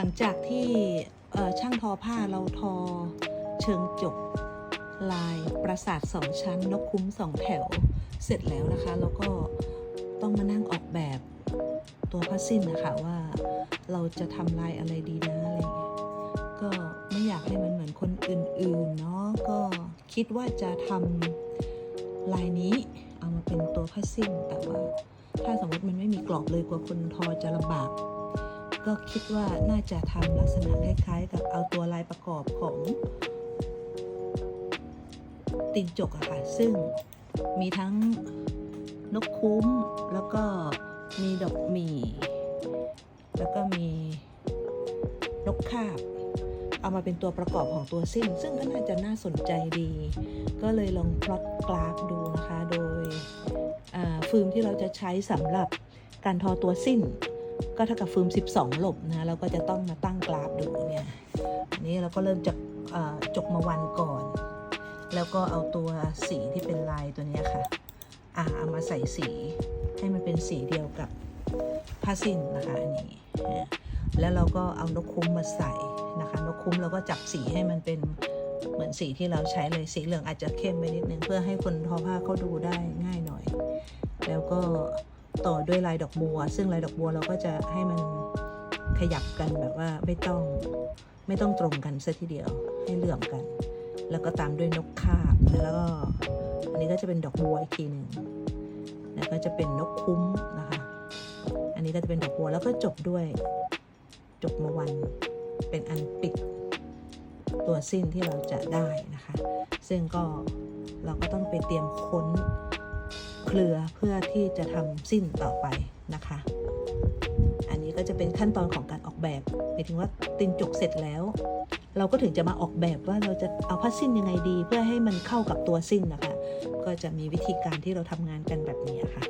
หลังจากที่ช่างทอผ้าเราทอเชิงจกลายปราสาทสองชั้น นกคุ้มสองแถวเสร็จแล้วนะคะ แล้วก็ต้องมานั่งออกแบบตัวผ้าสิ้นนะคะว่าเราจะทำลายอะไรดีนะอะไรเงี้ยก็ไม่อยากให้มันเหมือนคนอื่นๆเนาะก็คิดว่าจะทำลายนี้เอามาเป็นตัวผ้าสิ้นแต่ว่าถ้าสมมติมันไม่มีกรอบเลยกว่าคนทอจะลำบาก ก็คิดว่าน่าจะทำลักษณะคล้ายๆ กับเอาตัวลายประกอบของตีนจกอะค่ะ ซึ่งมีทั้งนกคุ้ม แล้วก็มีดอกหมี่ แล้วก็มีนกคาบ เอามาเป็นตัวประกอบของตัวสิ้น ซึ่งก็น่าจะน่าสนใจดี ก็เลยลองพลอตกราฟดูนะคะ โดยฟิล์มที่เราจะใช้สำหรับการทอตัวสิ้น ก็เท่ากับฟิล์ม12 หลบนะเราก็จะต้องมาตั้งกราฟดูเนี่ยอันนี้เราก็เริ่มจากจกมาวันก่อน แล้วก็เอาตัวสีที่เป็นลายตัวนี้ค่ะอ่าเอามาใส่สีให้มันเป็นสีเดียวกับผ้าสิ้นนะคะอันนี้แล้วเราก็เอานกคุ้มมาใส่นะคะนกคุ้มเราก็จับสีให้มันเป็นเหมือนสีที่เราใช้เลยสีเหลืองอาจจะเข้มไปนิดนึงเพื่อให้คนทอผ้าเขาดูได้ง่ายหน่อย แล้วก็ ต่อด้วยลายดอกบัว ซึ่งลายดอกบัวเราก็จะให้มันขยับกันแบบว่าไม่ต้องไม่ต้องตรงกันซะทีเดียวให้เหลื่อมกัน แล้วก็ตามด้วยนกคาบแล้วก็อันนี้ก็จะเป็นดอกบัวอีกทีหนึ่งแล้วก็จะเป็นนกคุ้มนะคะ อันนี้ก็จะเป็นดอกบัวแล้วก็จบด้วยจบมาวันเป็นอันปิดตัวสิ้นที่เราจะได้นะคะ ซึ่งก็เราก็ต้องไปเตรียมค้น เครือเพื่อที่จะทำสิ้นต่อไปนะคะ อันนี้ก็จะเป็นขั้นตอนของการออกแบบหมายถึงว่าตินจกเสร็จแล้ว เราก็ถึงจะมาออกแบบว่าเราจะเอาผ้าสิ้นยังไงดี เพื่อให้มันเข้ากับตัวสิ้นนะคะ ก็จะมีวิธีการที่เราทำงานกันแบบนี้ค่ะ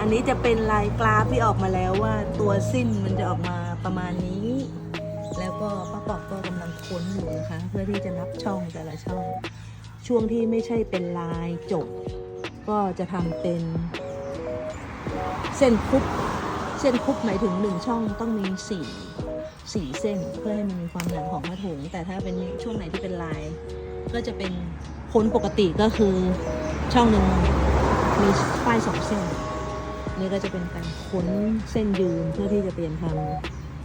อันนี้จะเป็นลายกราฟที่ออกมาแล้วว่าตัวสิ้นมันจะออกมาประมาณนี้ แล้วก็ป้าปอกก็กำลังค้นอยู่นะคะ เพื่อที่จะนับช่องแต่ละช่อง ช่วงที่ไม่ใช่เป็นลายจบ ก็จะทำเป็นเส้นคุบเส้นคุบหมายถึงหนึ่งช่องต้องมีสี่สี่เส้นเพื่อให้มันมีความหนาของผ้าถุง แต่ถ้าเป็นช่วงไหนที่เป็นลาย ก็จะเป็นคนปกติก็คือช่องหนึ่งมีป้ายสองเส้น นี่ก็จะเป็นการค้นเส้นยืนเพื่อที่จะเปลี่ยนท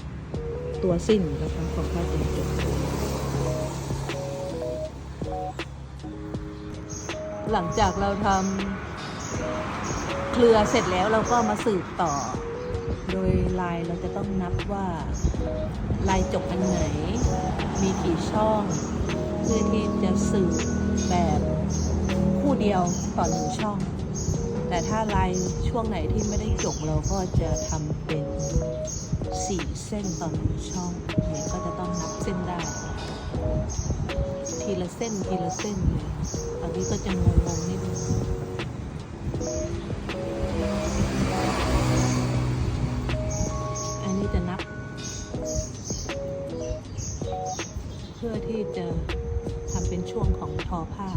ำตัวสิ้นนะคะของผ้าเป็ หลังจากเราทำเครือเสร็จแล้วเราก็มาสืบต่อ โดยลายเราจะต้องนับว่าลายจบอันไหน มีกี่ช่อง เพื่อที่จะสืบแบบคู่เดียวต่อหนึ่งช่อง แต่ถ้าลายช่วงไหนที่ไม่ได้จบเราก็จะทำเป็น สี่เส้นต่อหนึ่งช่องเนี่ยก็จะต้องนับเส้นได้ ทีละเส้นทีละเส้นเลยตอนนี้ก็จะงงๆนิดนึงอันนี้จะนับ เพื่อที่จะทำเป็นช่วงของทอผ้า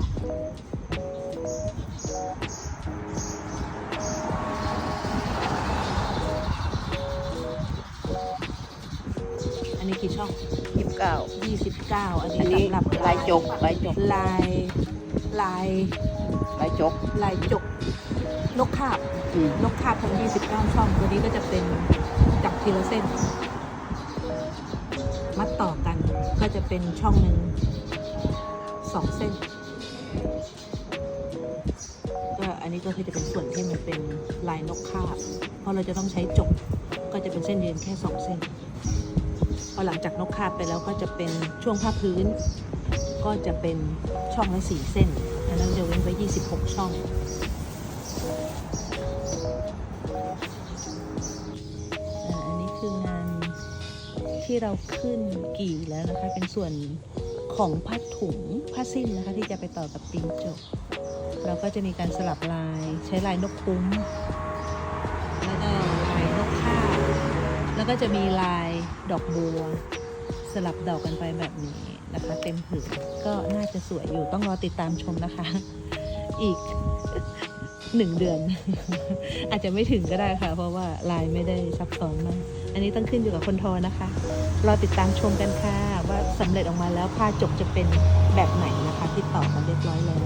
นนี้กี่ช่อง ยี่สิบเก้า29อันอันนี้นี้สำหรับลายจกลายจกลายลายลายจกลายจกนกคาบ อืมนกคาบทั้ง29ช่อง ตัวนี้ก็จะเป็นจับทีละเส้น มัดต่อกันก็จะเป็นช่องหนึ่งสองเส้น ก็อันนี้ก็คือจะเป็นส่วนที่มันเป็นลายนกคาบ เพราะเราจะต้องใช้จกก็จะเป็นเส้นยืนแค่สองเส้นพ อหลังจากนกคาบไปแล้วก็จะเป็นช่วงผ้าพื้น ก็จะเป็นช่องละสี่เส้น อันนั้นจะเว้นไว้ 26 ช่องอันนี้คืองานที่เราขึ้นกี่แล้วนะคะ เป็นส่วนของผ้าถุงผ้าสิ้นนะคะที่จะไปต่อกับตีนจกเราก็จะมีการสลับลายใช้ลายนกคุ้มแล้วก็ ก็จะมีลายดอกบัว สลับดอกกันไปแบบนี้นะคะ เต็มผืนก็น่าจะสวยอยู่ต้องรอติดตามชมนะคะ อีกหนึ่งเดือน อาจจะไม่ถึงก็ได้ค่ะ เพราะว่าลายไม่ได้ซับซ้อนมาก อันนี้ต้องขึ้นอยู่กับคนทอนะคะ รอติดตามชมกันค่ะ ว่าสำเร็จออกมาแล้วผ้าจกจะเป็นแบบไหนนะคะ ที่ต่อกันเรียบร้อยแล้ว